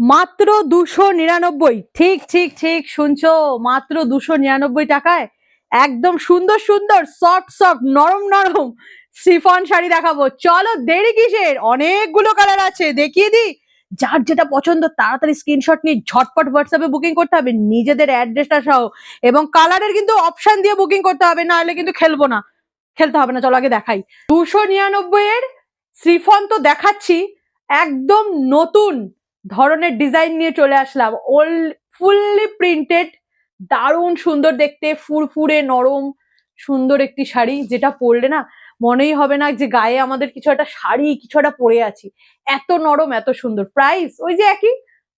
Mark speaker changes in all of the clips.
Speaker 1: মাত্র দুশো নিরানব্বই। ঠিক ঠিক ঠিক শুনছো? মাত্র দুশো নিরানব্বই টাকায় একদম সুন্দর সুন্দর সফট সফট নরম নরম সিফন শাড়ি দেখাবো। চলো, দেরি কিসের? অনেকগুলো কালার আছে। দেখিয়ে দিই। যার যেটা পছন্দ, তাড়াতাড়ি স্ক্রিনশট নিয়ে ঝটপট হোয়াটসঅ্যাপে বুকিং করতে হবে, নিজেদের অ্যাড্রেসটা সহ। এবং কালারের কিন্তু অপশন দিয়ে বুকিং করতে হবে না হলে কিন্তু খেলব না। খেলতে হবে না, চলো আগে দেখাই। দুশো নিরানব্বই এর শ্রীফন তো দেখাচ্ছি, একদম নতুন। ধরনের ডিজাইন নিয়ে চলে আসলাম। ওল ফুললি প্রিন্টেড দারুণ সুন্দর দেখতে, ফুরফুরে, নরম, সুন্দর একটি শাড়ি, যেটা পরলে না মনেই হবে না যে গায়ে আমাদের কিছু একটা শাড়ি, কিছু একটা পরে আছি। এত নরম, এত সুন্দর। প্রাইস ওই যে একই,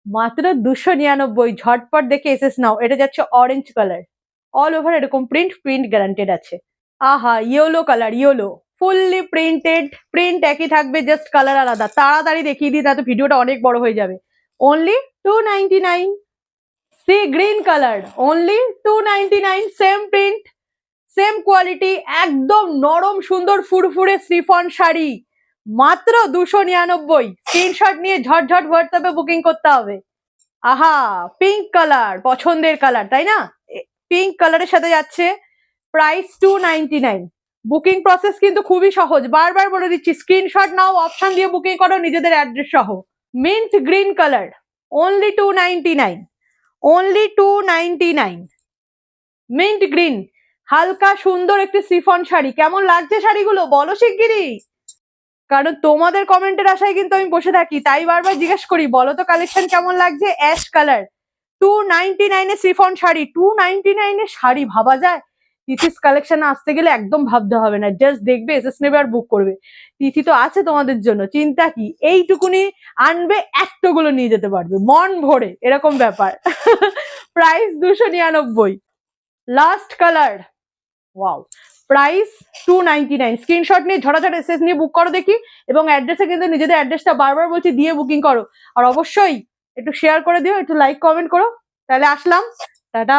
Speaker 1: মাত্র দুশো নিরানব্বই। ঝটপট দেখে এসেস নাও, এটা যাচ্ছে অরেঞ্জ কালার অল ওভার এরকম প্রিন্ট প্রিন্ট গ্যারান্টেড আছে। আহা yellow colour yellow fully printed print একই থাকবে জাস্ট কালার আলাদা। তাড়াতাড়ি দেখিয়ে দিই তাতে ভিডিওটা অনেক বড় হয়ে যাবে। Only two nine sea green colour only two nine same print same quality একদম নরম, সুন্দর, ফুরফুরে শ্রীফন শাড়ি। মাত্র দুশো নিরানব্বই। স্ক্রিনশট নিয়ে ঝটঝট হোয়াটসঅ্যাপে বুকিং করতে হবে। আহা পিঙ্ক কালার পছন্দের কালার তাই না? পিঙ্ক কালারের সাথে যাচ্ছে। Price two ninety nine booking process কিন্তু খুবই সহজ। বারবার বলে দিচ্ছি, স্ক্রিনশট নাও, অপশন দিয়ে বুকিং করো, নিজেদের অ্যাড্রেস সহ। Mint green colour only two ninety nine only two ninety nine mint green, হালকা সুন্দর একটি সিফন শাড়ি। কেমন লাগছে শাড়িগুলো? বলো শিগগিরই। কারণ তোমাদের কমেন্টের আশায় কিন্তু আমি বসে থাকি, তাই বারবার জিজ্ঞেস করি, বলো তো কালেকশন কেমন লাগছে? অ্যাশ কালার টু নাইনটি নাইনে সিফন শাড়ি টু নাইনটি নাইনে শাড়ি, ভাবা যায়? তিথিস কালেকশন আসতে গেলে একদম ভাবতে হবে না জাস্ট দেখবে এসএস নেবে আর বুক করবে। তিথি তো আছে তোমাদের জন্য, চিন্তা কি? এইটুকুনি আনবে একটোগুলো নিয়ে যেতে পারবে, মন ভরে, এরকম ব্যাপার। প্রাইস দুশো নিরানব্বই। Last colour wow price two ninety nine screenshot নিয়ে ঝটাঝট এসএস নিয়ে বুক করো দেখি, এবং অ্যাড্রেসে কিন্তু নিজেদের অ্যাড্রেসটা বারবার বলছি, দিয়ে বুকিং করো। আর অবশ্যই একটু শেয়ার করে দিও, একটু লাইক কমেন্ট করো। তাহলে আসলাম। টাটা